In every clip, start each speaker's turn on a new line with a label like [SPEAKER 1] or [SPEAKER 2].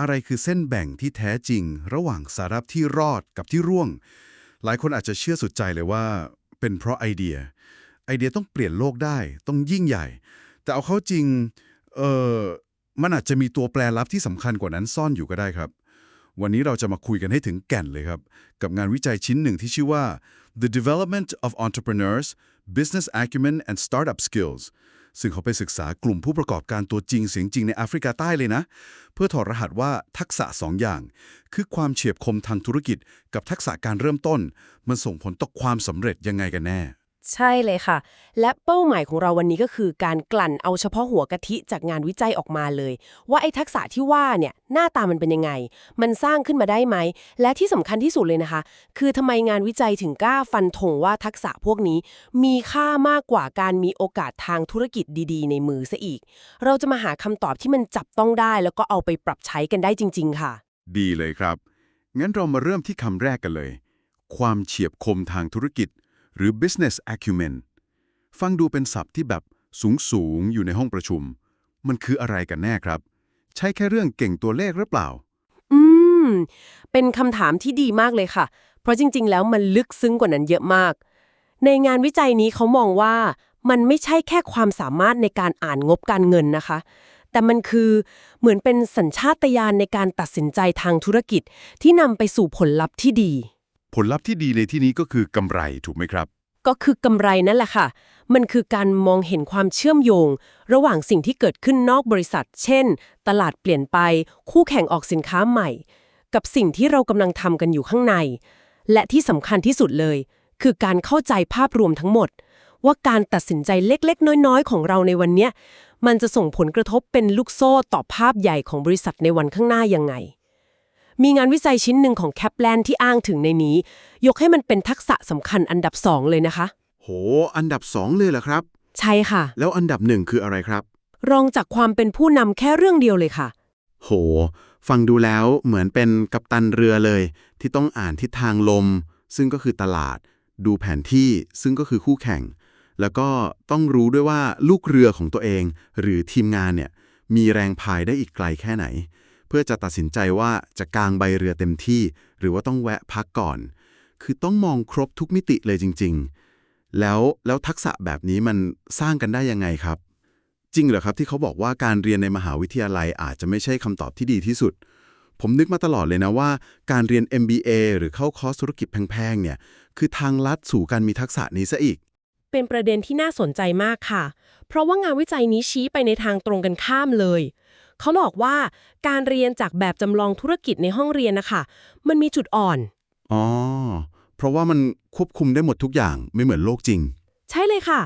[SPEAKER 1] อะไรคือเส้นแบ่งที่แท้จริง ระหว่างสารับที่รอดกับที่ร่วง หลายคนอาจจะเชื่อสุดใจเลยว่า เป็นเพราะไอเดีย ไอเดียต้องเปลี่ยนโลกได้ ต้องยิ่งใหญ่ แต่เอาเข้าจริง เออมันอาจจะมีตัวแปรลับที่สำคัญกว่านั้นซ่อนอยู่ก็ได้ครับ วันนี้เราจะมาคุยกันให้ถึงแก่นเลยครับ กับงานวิจัยชิ้นหนึ่งที่ชื่อว่า The Development of Entrepreneurs Business Acumen and Startup Skills ซึ่งเขาไปศึกษากลุ่มผู้ประกอบการตัวจริงเสียงจริงในแอฟริกาใต้เลยนะ เพื่อถอดรหัสว่าทักษะสองอย่าง คือความเฉียบคมทางธุรกิจ กับทักษะการเริ่มต้น มันส่งผลต่อความสำเร็จยังไงกันแน่
[SPEAKER 2] ใช่เลยค่ะ และเป้าหมายของเราวันนี้ก็คือการกลั่นเอาเฉพาะหัวกะทิจากงานวิจัยออกมาเลย ว่าไอ้ทักษะที่ว่าเนี่ยหน้าตามันเป็นยังไง มันสร้างขึ้นมาได้ไหม และที่สำคัญที่สุดเลยนะคะ คือทำไมงานวิจัยถึงกล้าฟันธงว่าทักษะพวกนี้ มีค่ามากกว่าการมีโอกาสทางธุรกิจดีๆ ในมือซะอีก เราจะมาหาคำตอบที่มันจับต้องได้ แล้วก็เอาไปปรับใช้กันได้จริง ๆ ค่ะ
[SPEAKER 1] ดีเลยครับงั้นเรามาเริ่มที่คำแรกกันเลย ความเฉียบคมทางธุรกิจ หรือ business acumen ฟังดูเป็นศัพท์ที่แบบสูงสูงอยู่ในห้องประชุม มันคืออะไรกันแน่ครับ ใช่แค่เรื่องเก่งตัวเลขหรือเปล่า
[SPEAKER 2] อืม เป็นคำถามที่ดีมากเลยค่ะ เพราะจริง ๆ แล้วมันลึกซึ้งกว่านั้นเยอะมาก ในงานวิจัยนี้เขามองว่ามันไม่ใช่แค่ความสามารถในการอ่านงบการเงินนะคะ แต่มันคือเหมือนเป็นสัญชาตญาณในการตัดสินใจทางธุรกิจที่นำไปสู่ผลลัพธ์ที่ดี
[SPEAKER 1] ผลลัพธ์ที่ดีในที่นี้ก็คือกำไรถูกไหมครับ
[SPEAKER 2] ก็คือกำไรนั่นแหละค่ะ มันคือการมองเห็นความเชื่อมโยง ระหว่างสิ่งที่เกิดขึ้นนอกบริษัท เช่น ตลาดเปลี่ยนไป คู่แข่งออกสินค้าใหม่ กับสิ่งที่เรากำลังทำกันอยู่ข้างใน และที่สำคัญที่สุดเลย คือการเข้าใจภาพรวมทั้งหมด ว่าการตัดสินใจเล็กๆ น้อยๆ ของเราในวันเนี้ยมันจะส่งผลกระทบเป็นลูกโซ่ต่อภาพใหญ่ของบริษัทในวันข้างหน้ายังไง มีงานวิจัยชิ้นหนึ่งของแคปแลนที่อ้างถึงในนี้ ยกให้มันเป็นทักษะสำคัญอันดับสองเลยนะคะ
[SPEAKER 3] โห อันดับสองเลยเหรอครับ
[SPEAKER 2] ใช่ค่ะ
[SPEAKER 3] แล้วอันดับหนึ่งคืออะไรครับ
[SPEAKER 2] รองจากความเป็นผู้นำแค่เรื่องเดียวเลยค่ะ
[SPEAKER 3] โห ฟังดูแล้วเหมือนเป็นกัปตันเรือเลย ที่ต้องอ่านทิศทางลม ซึ่งก็คือตลาด ดูแผนที่ซึ่งก็คือคู่แข่ง แล้วก็ต้องรู้ด้วยว่าลูกเรือของตัวเอง หรือทีมงานเนี่ยมีแรงพายได้อีกไกลแค่ไหน เพื่อจะตัดสินใจว่าจะกางใบเรือเต็มที่ หรือว่าต้องแวะพักก่อน คือต้องมองครบทุกมิติเลยจริง ๆ แล้วแล้วทักษะแบบนี้มันสร้างกันได้ยังไงครับ จริงเหรอครับที่เขาบอกว่าการเรียนในมหาวิทยาลัยอาจจะไม่ใช่คำตอบที่ดีที่สุด ผมนึกมาตลอดเลยนะว่า การเรียน MBA หรือเข้าคอร์สธุรกิจแพงๆเนี่ยคือทางลัดสู่การมีทักษะนี้ซะอีก
[SPEAKER 2] เป็นประเด็นที่น่าสนใจมากค่ะ เพราะว่างานวิจัยนี้ชี้ไปในทางตรงกันข้ามเลย เขาบอกว่าการเรียนจากแบบจำลองธุรกิจในห้องเรียนนะคะ มันมีจุดอ่อน
[SPEAKER 3] อ๋อ เพราะว่ามันควบคุมได้หมดทุกอย่างไม่เหมือนโลกจริง
[SPEAKER 2] ใช่เลยค่ะ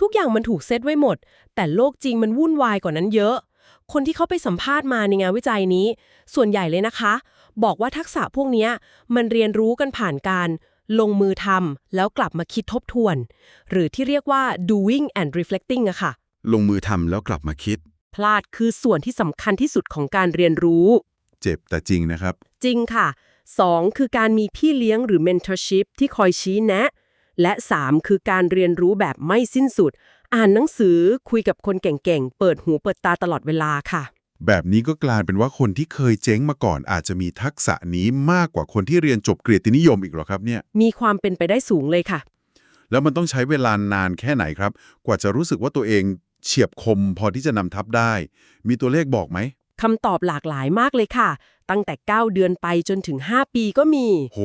[SPEAKER 2] ทุกอย่างมันถูกเซตไว้หมด แต่โลกจริงมันวุ่นวายกว่านั้นเยอะ คนที่เขาไปสัมภาษณ์มาในงานวิจัยนี้ ส่วนใหญ่เลยนะคะ บอกว่าทักษะพวกเนี้ยมันเรียนรู้กันผ่านการลงมือทำแล้วกลับมาคิดทบทวน หรือที่เรียกว่า doing and reflecting อะค่ะ
[SPEAKER 3] ลงมือทำแล้วกลับมาคิด
[SPEAKER 2] พลาดคือส่วนที่สำคัญที่สุดของการเรียนรู้
[SPEAKER 1] เจ็บแต่จริงนะครับ
[SPEAKER 2] จริงค่ะ 2. คือการมีพี่เลี้ยงหรือ mentorship ที่คอยชี้แนะ และ 3. คือการเรียนรู้แบบไม่สิ้นสุด อ่านหนังสือคุยกับคนเก่งๆ เปิดหูเปิดตาตลอดเวลาค่ะ
[SPEAKER 1] แบบนี้ก็กลายเป็นว่าคนที่เคยเจ๊งมาก่อน อาจจะมีทักษะนี้มากกว่าคนที่เรียนจบเกียรตินิยมอีกเหรอครับเนี่ย
[SPEAKER 2] มีความเป็นไปได้สูงเลยค่ะ
[SPEAKER 1] แล้วมันต้องใช้เวลานานแค่ไหนครับ กว่าจะรู้สึกว่าตัวเอง เฉียบคมพอที่จะนำทัพได้ มีตัวเลขบอกไหม
[SPEAKER 2] คำตอบหลากหลายมากเลยค่ะ ตั้งแต่ 9 เดือนไปจนถึง 5 ปีก็มี
[SPEAKER 1] โห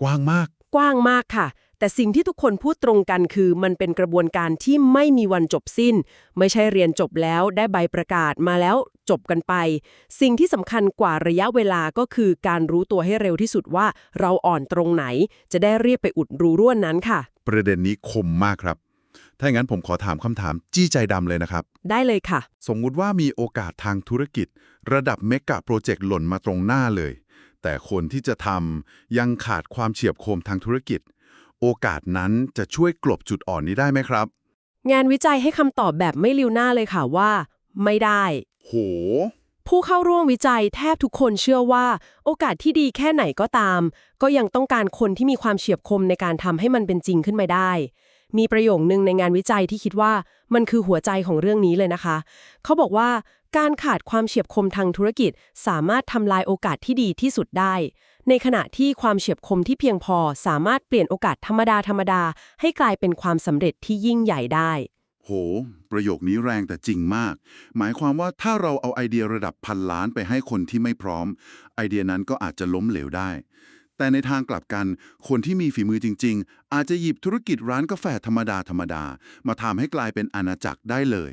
[SPEAKER 1] กว้างมาก
[SPEAKER 2] กว้างมากค่ะ แต่สิ่งที่ทุกคนพูดตรงกันคือมันเป็นกระบวนการที่ไม่มีวันจบสิ้น ไม่ใช่เรียนจบแล้วได้ใบประกาศมาแล้วจบกันไป สิ่งที่สำคัญกว่าระยะเวลาก็คือการรู้ตัวให้เร็วที่สุดว่าเราอ่อนตรงไหน จะได้เรียกไปอุดรูร่วนนั้นค่ะ
[SPEAKER 1] ประเด็นนี้คมมากครับ ถ้าอย่างนั้นผมขอถามคำถามจี้ใจดำเลยนะครับ
[SPEAKER 2] ได้เลยค่ะ
[SPEAKER 1] สมมุติว่ามีโอกาสทางธุรกิจ ระดับเมกะโปรเจกต์หล่นมาตรงหน้าเลย แต่คนที่จะทำยังขาดความเฉียบคมทางธุรกิจ โอกาสนั้นจะช่วยกลบจุดอ่อนนี้ได้ไหมครับ
[SPEAKER 2] งานวิจัยให้คำตอบแบบไม่ลิวหน้าเลยค่ะว่า ไม่ได้
[SPEAKER 1] โห
[SPEAKER 2] ผู้เข้าร่วมวิจัยแทบทุกคนเชื่อว่า โอกาสที่ดีแค่ไหนก็ตาม ก็ยังต้องการคนที่มีความเฉียบคมในการทำให้มันเป็นจริงขึ้นมาได้ มีประโยคนึงในงานวิจัยที่คิดว่ามันคือหัวใจของเรื่องนี้เลยนะคะ เขาบอกว่าการขาดความเฉียบคมทางธุรกิจ สามารถทำลายโอกาสที่ดีที่สุดได้ ในขณะที่ความเฉียบคมที่เพียงพอ สามารถเปลี่ยนโอกาสธรรมดาธรรมดาให้กลายเป็นความสำเร็จที่ยิ่งใหญ่ได้
[SPEAKER 1] โห ประโยคนี้แรงแต่จริงมาก หมายความว่าถ้าเราเอาไอเดียระดับพันล้านไปให้คนที่ไม่พร้อม ไอเดียนั้นก็อาจจะล้มเหลวได้ แต่ในทางกลับกัน คนที่มีฝีมือจริง ๆ อาจจะหยิบธุรกิจร้านกาแฟธรรมดาธรรมดามาทำให้กลายเป็นอาณาจักรได้เลย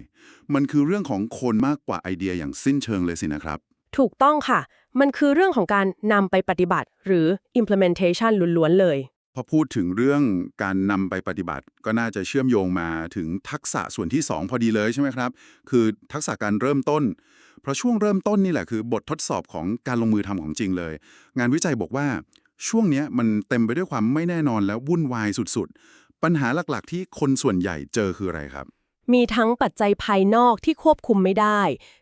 [SPEAKER 1] มันคือเรื่องของคนมากกว่าไอเดียอย่างสิ้นเชิงเลยสินะครับ
[SPEAKER 2] ถูกต้องค่ะ มันคือเรื่องของการนำไปปฏิบัติ หรือ implementation ล้วนๆเลย
[SPEAKER 1] พอพูดถึงเรื่องการนำไปปฏิบัติ ก็น่าจะเชื่อมโยงมาถึงทักษะส่วนที่ 2 พอดีเลยใช่ไหมครับ คือทักษะการเริ่มต้น เพราะช่วงเริ่มต้นนี่แหละคือบททดสอบของการลงมือทำของจริงเลย งานวิจัยบอกว่า ช่วงเนี้ยมันเต็มไปด้วยความไม่แน่นอนและวุ่นวายสุดๆ ปัญหาหลักๆ ที่คนส่วนใหญ่เจอคืออะไรครับ
[SPEAKER 2] มีทั้งปัจจัยภายนอกที่ควบคุมไม่ได้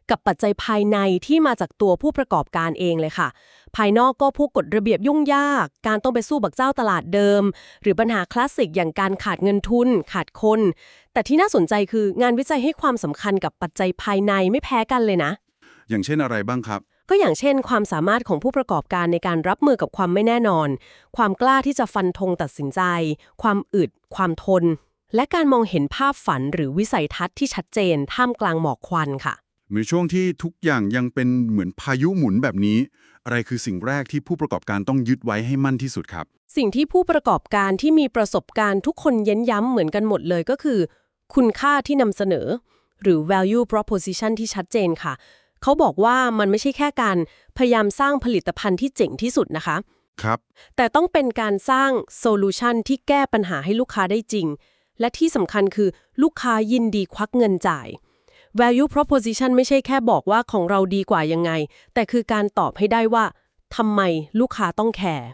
[SPEAKER 2] กับปัจจัยภายในที่มาจากตัวผู้ประกอบการเองเลยค่ะ ภายนอกก็พวกกฎระเบียบยุ่งยาก การต้องไปสู้บักเจ้าตลาดเดิม หรือปัญหาคลาสสิกอย่างการขาดเงินทุน ขาดคน แต่ที่น่าสนใจคืองานวิจัยให้ความสำคัญกับปัจจัยภายในไม่แพ้กันเลยนะ
[SPEAKER 1] อย่างเช่นอะไรบ้างครับ
[SPEAKER 2] ก็อย่างเช่น ความสามารถของผู้ประกอบการในการรับมือกับความไม่แน่นอน ความกล้าที่จะฟันธงตัดสินใจ ความอึด ความทน และการมองเห็นภาพฝันหรือวิสัยทัศน์ที่ชัดเจน ท่ามกลางหมอกควันค่ะ
[SPEAKER 1] มีช่วงที่ทุกอย่างยังเป็นเหมือนพายุหมุนแบบนี้ อะไรคือสิ่งแรกที่ผู้ประกอบการต้องยึดไว้ให้มั่นที่สุดครับ
[SPEAKER 2] สิ่งที่ผู้ประกอบการที่มีประสบการณ์ทุกคนเย้นย้ำเหมือนกันหมดเลยก็คือ คุณค่าที่นำเสนอ หรือ value proposition ที่ชัดเจนค่ะ เขาบอกว่ามันไม่ใช่แค่การพยายามสร้างผลิตภัณฑ์ที่เจ๋งที่สุดนะคะ
[SPEAKER 1] ครับ
[SPEAKER 2] แต่ต้องเป็นการสร้างโซลูชันที่แก้ปัญหาให้ลูกค้าได้จริง และที่สำคัญคือลูกค้ายินดีควักเงินจ่าย value proposition ไม่ใช่แค่บอกว่าของเราดีกว่ายังไง แต่คือการตอบให้ได้ว่าทำไมลูกค้าต้องแคร์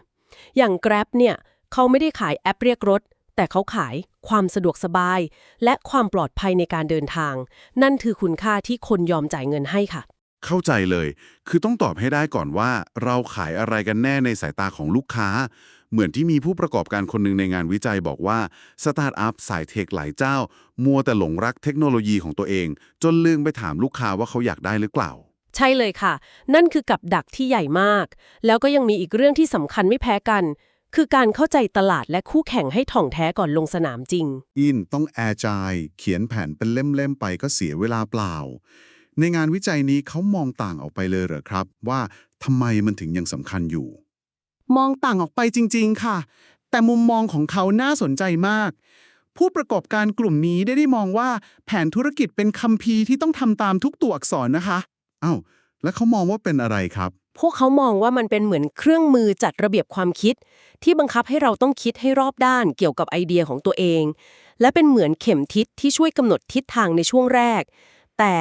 [SPEAKER 2] อย่าง Grab เนี่ยเขาไม่ได้ขายแอปเรียกรถ แต่เขาขายความสะดวกสบาย และความปลอดภัยในการเดินทาง นั่นคือคุณค่าที่คนยอมจ่ายเงินให้ค่ะ
[SPEAKER 1] เข้าใจเลย คือต้องตอบให้ได้ก่อนว่า เราขายอะไรกันแน่ในสายตาของลูกค้า เหมือนที่มีผู้ประกอบการคนหนึ่งในงานวิจัยบอกว่าสตาร์ทอัพสายเทคหลายเจ้า มัวแต่หลงรักเทคโนโลยีของตัวเอง จนลืมไปถามลูกค้าว่าเขาอยากได้หรือเปล่า
[SPEAKER 2] ใช่เลยค่ะ นั่นคือกับดักที่ใหญ่มาก แล้วก็ยังมีอีกเรื่องที่สำคัญไม่แพ้กัน คือการเข้าใจตลาดและคู่แข่งให้ถ่องแท้ก่อนลงสนามจริง
[SPEAKER 4] อินต้องแอร์จายเขียนแผนเป็นเล่มๆไปก็เสียเวลาเปล่า ในงานวิจัยนี้เขามองต่างออกไปเลยเหรอครับ ว่าทำไมมันถึงยังสำคัญอยู่
[SPEAKER 5] มองต่างออกไปจริง ๆ ค่ะ แต่มุมมองของเขาน่าสนใจมาก ผู้ประกอบการกลุ่มนี้ได้ได้มองว่าแผนธุรกิจเป็นคัมภีร์ที่ต้องทำตามทุกตัวอักษรนะคะ
[SPEAKER 4] อ้าวแล้วเขามองว่าเป็นอะไรครับ
[SPEAKER 2] พวกเขามองว่ามันเป็นเหมือนเครื่องมือจัดระเบียบความคิด ที่บังคับให้เราต้องคิดให้รอบด้านเกี่ยวกับไอเดียของตัวเอง และเป็นเหมือนเข็มทิศที่ช่วยกำหนดทิศทางในช่วงแรก แต่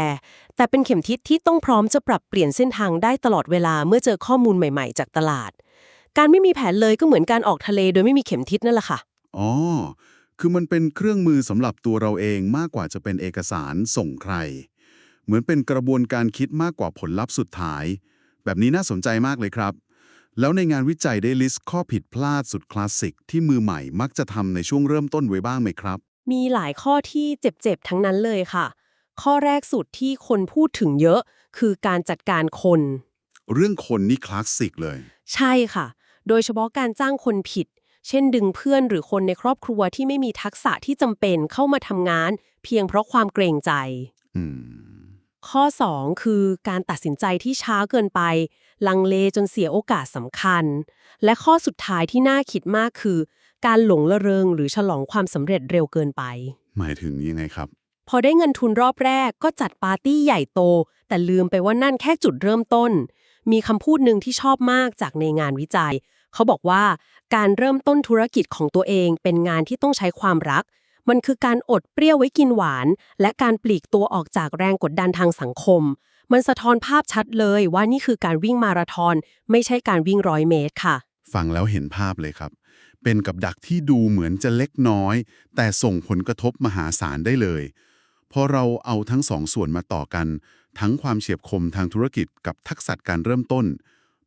[SPEAKER 2] แต่เป็นเข็มทิศที่ต้องพร้อมจะปรับเปลี่ยนเส้นทางได้ตลอดเวลาเมื่อเจอข้อมูลใหม่ๆ จากตลาด การไม่มีแผนเลยก็เหมือนการออกทะเลโดยไม่มีเข็มทิศนั่นแหละค่ะ
[SPEAKER 4] อ๋อ คือมันเป็นเครื่องมือสำหรับตัวเราเองมากกว่าจะเป็นเอกสารส่งใคร เหมือนเป็นกระบวนการคิดมากกว่าผลลัพธ์สุดท้าย แบบนี้น่าสนใจมากเลยครับ แล้วในงานวิจัยได้ลิสต์ข้อผิดพลาดสุดคลาสสิกที่มือใหม่มักจะทำในช่วงเริ่มต้นไว้บ้างไหมครับ
[SPEAKER 2] มีหลายข้อที่เจ็บๆทั้งนั้นเลยค่ะ ข้อแรกสุดที่คนพูดถึงเยอะ คือการจัดการคน
[SPEAKER 4] เรื่องคนนี่คลาสสิกเลย
[SPEAKER 2] ใช่ค่ะ โดยเฉพาะการจ้างคนผิด เช่นดึงเพื่อนหรือคนในครอบครัวที่ไม่มีทักษะที่จำเป็นเข้ามาทำงาน เพียงเพราะความเกรงใจ
[SPEAKER 4] อืม
[SPEAKER 2] ข้อ 2 คือการตัดสินใจที่ช้าเกินไป ลังเลจนเสียโอกาสสำคัญ และข้อสุดท้ายที่น่าคิดมากคือ การหลงละเริงหรือฉลองความสำเร็จเร็วเกินไป
[SPEAKER 4] หมายถึงยังไงครับ
[SPEAKER 2] พอได้เงินทุนรอบแรกก็จัดปาร์ตี้ใหญ่โต แต่ลืมไปว่านั่นแค่จุดเริ่มต้น มีคำพูดหนึ่งที่ชอบมากจากในงานวิจัย เขาบอกว่าการเริ่มต้นธุรกิจของตัวเองเป็นงานที่ต้องใช้ความรัก มันคือการอดเปรี้ยวไว้กินหวาน และการปลีกตัวออกจากแรงกดดันทางสังคม มันสะท้อนภาพชัดเลยว่านี่คือการวิ่งมาราธอน ไม่ใช่การวิ่งร้อยเมตรค่ะ
[SPEAKER 4] ฟังแล้วเห็นภาพเลยครับเป็นกับดักที่ดูเหมือนจะเล็กน้อย แต่ส่งผลกระทบมหาศาลได้เลย พอเราเอาทั้งสองส่วนมาต่อกัน ทั้งความเฉียบคมทางธุรกิจกับทักษะการเริ่มต้น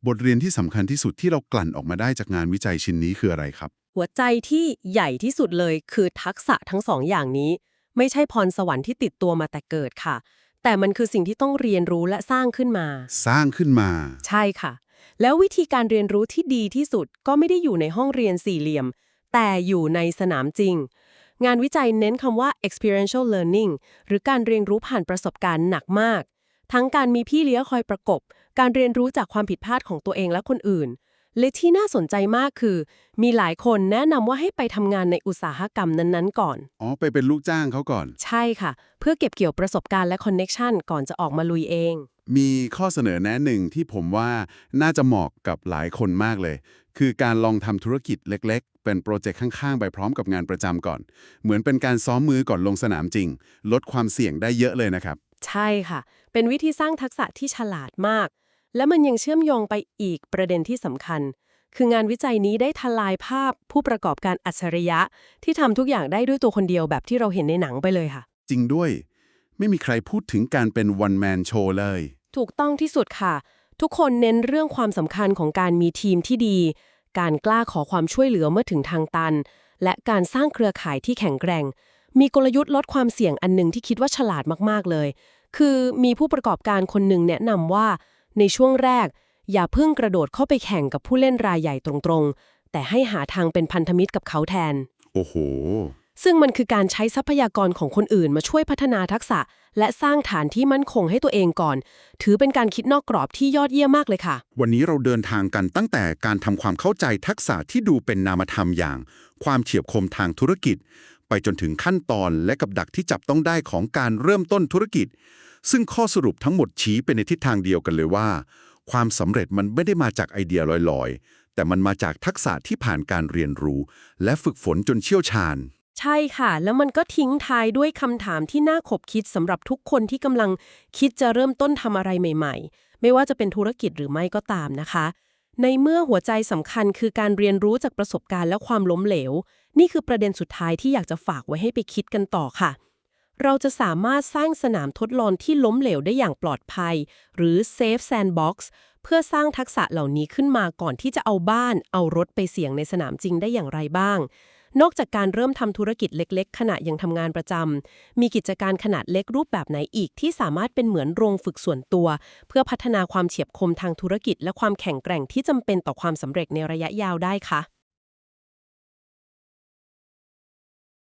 [SPEAKER 4] บทเรียนที่สำคัญที่สุดที่เรากลั่นออกมาได้จากงานวิจัยชิ้นนี้คืออะไรครับ
[SPEAKER 2] หัวใจที่ใหญ่ที่สุดเลยคือทักษะทั้งสองอย่างนี้ ไม่ใช่พรสวรรค์ที่ติดตัวมาแต่เกิดค่ะ แต่มันคือสิ่งที่ต้องเรียนรู้และสร้างขึ้นมา
[SPEAKER 4] สร้างขึ้นมา
[SPEAKER 2] ใช่ค่ะ แล้ววิธีการเรียนรู้ที่ดีที่สุดก็ไม่ได้อยู่ในห้องเรียนสี่เหลี่ยม แต่อยู่ในสนามจริง งานวิจัยเน้นคำว่า experiential learning หรือการเรียนรู้ผ่านประสบการณ์หนักมาก ทั้งการมีพี่เลี้ยงคอยประกบ การเรียนรู้จากความผิดพลาดของตัวเองและคนอื่น และที่น่าสนใจมากคือ มีหลายคนแนะนำว่าให้ไปทำงานในอุตสาหกรรมนั้นๆ ก่อน
[SPEAKER 4] อ๋อ ไปเป็นลูกจ้างเขาก่อน
[SPEAKER 2] ใช่ค่ะ เพื่อเก็บเกี่ยวประสบการณ์และคอนเน็ชันก่อนจะออกมาลุยเอง
[SPEAKER 4] มีข้อเสนอแนะหนึ่งที่ผมว่าน่าจะเหมาะกับหลายคนมากเลย คือการลองทำธุรกิจเล็ก ๆ เป็นโปรเจกต์ข้างๆ ไปพร้อมกับงานประจำก่อน เหมือนเป็นการซ้อมมือก่อนลงสนามจริง ลดความเสี่ยงได้เยอะเลยนะครับ
[SPEAKER 2] ใช่ค่ะ เป็นวิธีสร้างทักษะที่ฉลาดมาก และมันยังเชื่อมโยงไปอีกประเด็นที่สำคัญ คืองานวิจัยนี้ได้ทลายภาพผู้ประกอบการอัจฉริยะ ที่ทำทุกอย่างได้ด้วยตัวคนเดียวแบบที่เราเห็นในหนังไปเลยค่ะ
[SPEAKER 4] จริงด้วย ไม่มีใครพูดถึงการเป็น one man show เลย
[SPEAKER 2] ถูกต้องที่สุดค่ะ ทุกคนเน้นเรื่องความสำคัญของการมีทีมที่ดี การกล้าขอความช่วยเหลือเมื่อถึงทางตัน และการสร้างเครือข่ายที่แข็งแกร่ง มีกลยุทธ์ลดความเสี่ยงอันหนึ่งที่คิดว่าฉลาดมากๆเลย คือมีผู้ประกอบการคนหนึ่งแนะนำว่า ในช่วงแรก อย่าเพิ่งกระโดดเข้าไปแข่งกับผู้เล่นรายใหญ่ตรงๆ แต่ให้หาทางเป็นพันธมิตรกับเขาแทน
[SPEAKER 4] โอ้โห
[SPEAKER 2] ซึ่งมันคือการใช้ทรัพยากรของคนอื่นมาช่วยพัฒนาทักษะ และสร้างฐานที่มั่นคงให้ตัวเองก่อน ถือเป็นการคิดนอกกรอบที่ยอดเยี่ยมมากเลยค่ะ
[SPEAKER 6] วันนี้เราเดินทางกันตั้งแต่การทำความเข้าใจทักษะที่ดูเป็นนามธรรมอย่าง ความเฉียบคมทางธุรกิจ ไปจนถึงขั้นตอนและกับดักที่จับต้องได้ของการเริ่มต้นธุรกิจ ซึ่งข้อสรุปทั้งหมดชี้ไปในทิศทางเดียวกันเลยว่า ความสำเร็จมันไม่ได้มาจากไอเดียลอยๆ แต่มันมาจากทักษะที่ผ่านการเรียนรู้ และฝึกฝนจนเชี่ยวชาญ
[SPEAKER 2] ใช่ค่ะ แล้วมันก็ทิ้งท้ายด้วยคำถามที่น่าขบคิดสำหรับทุกคนที่กำลังคิดจะเริ่มต้นทำอะไรใหม่ ๆ ไม่ว่าจะเป็นธุรกิจหรือไม่ก็ตามนะคะ ในเมื่อหัวใจสำคัญคือการเรียนรู้จากประสบการณ์และความล้มเหลว นี่คือประเด็นสุดท้ายที่อยากจะฝากไว้ให้ไปคิดกันต่อค่ะ เราจะสามารถสร้างสนามทดลองที่ล้มเหลวได้อย่างปลอดภัย หรือ Safe Sandbox เพื่อสร้างทักษะเหล่านี้ขึ้นมาก่อนที่จะเอาบ้าน เอารถไปเสี่ยงในสนามจริงได้อย่างไรบ้าง นอกจากการเริ่มทำธุรกิจเล็ก ๆ ขณะยังทำงานประจำ มีกิจการขนาดเล็กรูปแบบไหนอีกที่สามารถเป็นเหมือนโรงฝึกส่วนตัว เพื่อพัฒนาความเฉียบคมทางธุรกิจและความแข็งแกร่งที่จำเป็นต่อความสำเร็จในระยะยาวได้คะ